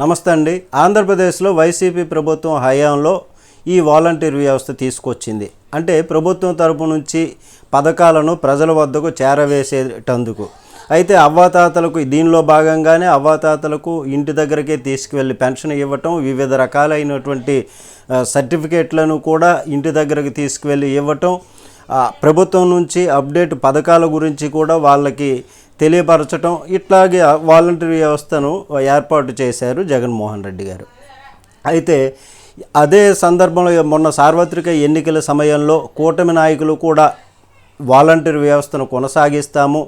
నమస్తే అండి. ఆంధ్రప్రదేశ్లో వైసీపీ ప్రభుత్వం హయాంలో ఈ వాలంటీర్ వ్యవస్థ తీసుకొచ్చింది. అంటే ప్రభుత్వం తరపు నుంచి పథకాలను ప్రజల వద్దకు చేరవేసేటందుకు. అయితే అవ్వాతాతలకు దీనిలో భాగంగానే అవ్వాతాతలకు ఇంటి దగ్గరకే తీసుకువెళ్ళి పెన్షన్ ఇవ్వటం వివిధ రకాలైనటువంటి సర్టిఫికేట్లను కూడా ఇంటి దగ్గరకు తీసుకువెళ్ళి ఇవ్వటం ప్రభుత్వం నుంచి అప్డేట్ పథకాల గురించి కూడా వాళ్ళకి తెలియపరచటం ఇట్లాగే వాలంటీర్ వ్యవస్థను ఏర్పాటు చేశారు జగన్మోహన్ రెడ్డి గారు. అయితే అదే సందర్భంలో మొన్న సార్వత్రిక ఎన్నికల సమయంలో కూటమి నాయకులు కూడా వాలంటీర్ వ్యవస్థను కొనసాగిస్తాము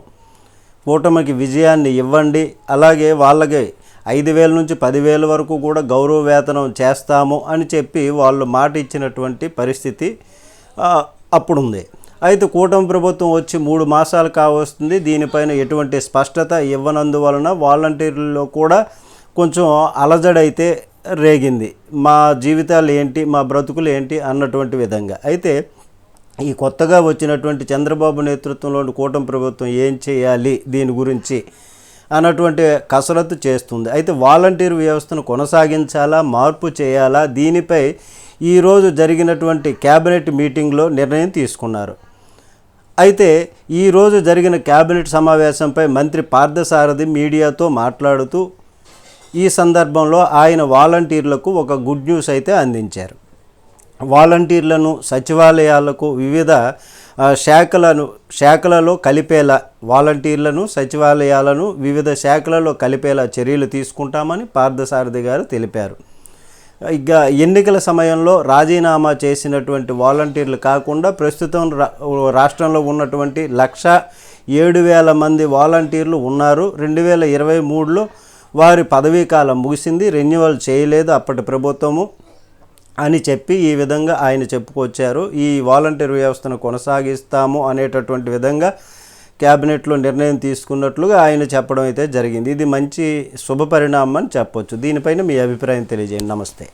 కూటమికి విజయాన్ని ఇవ్వండి అలాగే వాళ్ళకి ఐదు వేల నుంచి పదివేల వరకు కూడా గౌరవ వేతనం చేస్తాము అని చెప్పి వాళ్ళు మాట ఇచ్చినటువంటి పరిస్థితి అప్పుడుంది. అయితే కూటమి ప్రభుత్వం వచ్చి మూడు మాసాలు కావస్తుంది. దీనిపైన ఎటువంటి స్పష్టత ఇవ్వనందువలన వాలంటీర్లలో కూడా కొంచెం అలజడైతే రేగింది. మా జీవితాలు ఏంటి మా బ్రతుకులు ఏంటి అన్నటువంటి విధంగా. అయితే ఈ కొత్తగా వచ్చినటువంటి చంద్రబాబు నేతృత్వంలోని కూటమి ప్రభుత్వం ఏం చేయాలి దీని గురించి అన్నటువంటి కసరత్తు చేస్తుంది. అయితే వాలంటీర్ వ్యవస్థను కొనసాగించాలా మార్పు చేయాలా దీనిపై ఈరోజు జరిగినటువంటి క్యాబినెట్ మీటింగ్లో నిర్ణయం తీసుకున్నారు. అయితే ఈరోజు జరిగిన కేబినెట్ సమావేశంపై మంత్రి పార్థసారథి మీడియాతో మాట్లాడుతూ ఈ సందర్భంలో ఆయన వాలంటీర్లకు ఒక గుడ్ న్యూస్ అయితే అందించారు. వాలంటీర్లను సచివాలయాలకు వివిధ శాఖలను శాఖలలో కలిపేలా వాలంటీర్లను సచివాలయాలను వివిధ శాఖలలో కలిపేలా చర్యలు తీసుకుంటామని పార్థసారథి గారు తెలిపారు. ఇక ఎన్నికల సమయంలో రాజీనామా చేసినటువంటి వాలంటీర్లు కాకుండా ప్రస్తుతం రా- రాష్ట్రంలో ఉన్నటువంటి లక్ష ఏడు వేల మంది వాలంటీర్లు ఉన్నారు. రెండు వేల ఇరవై మూడులో వారి పదవీ కాలం ముగిసింది. రెన్యువల్ చేయలేదు అప్పటి ప్రభుత్వము అని చెప్పి ఈ విధంగా ఆయన చెప్పుకొచ్చారు. ఈ వాలంటీర్ వ్యవస్థను కొనసాగిస్తాము అనేటటువంటి విధంగా క్యాబినెట్లో నిర్ణయం తీసుకున్నట్లుగా ఆయన చెప్పడం అయితే జరిగింది. ఇది మంచి శుభ పరిణామం అని చెప్పొచ్చు. దీనిపైన మీ అభిప్రాయం తెలియజేయండి. నమస్తే.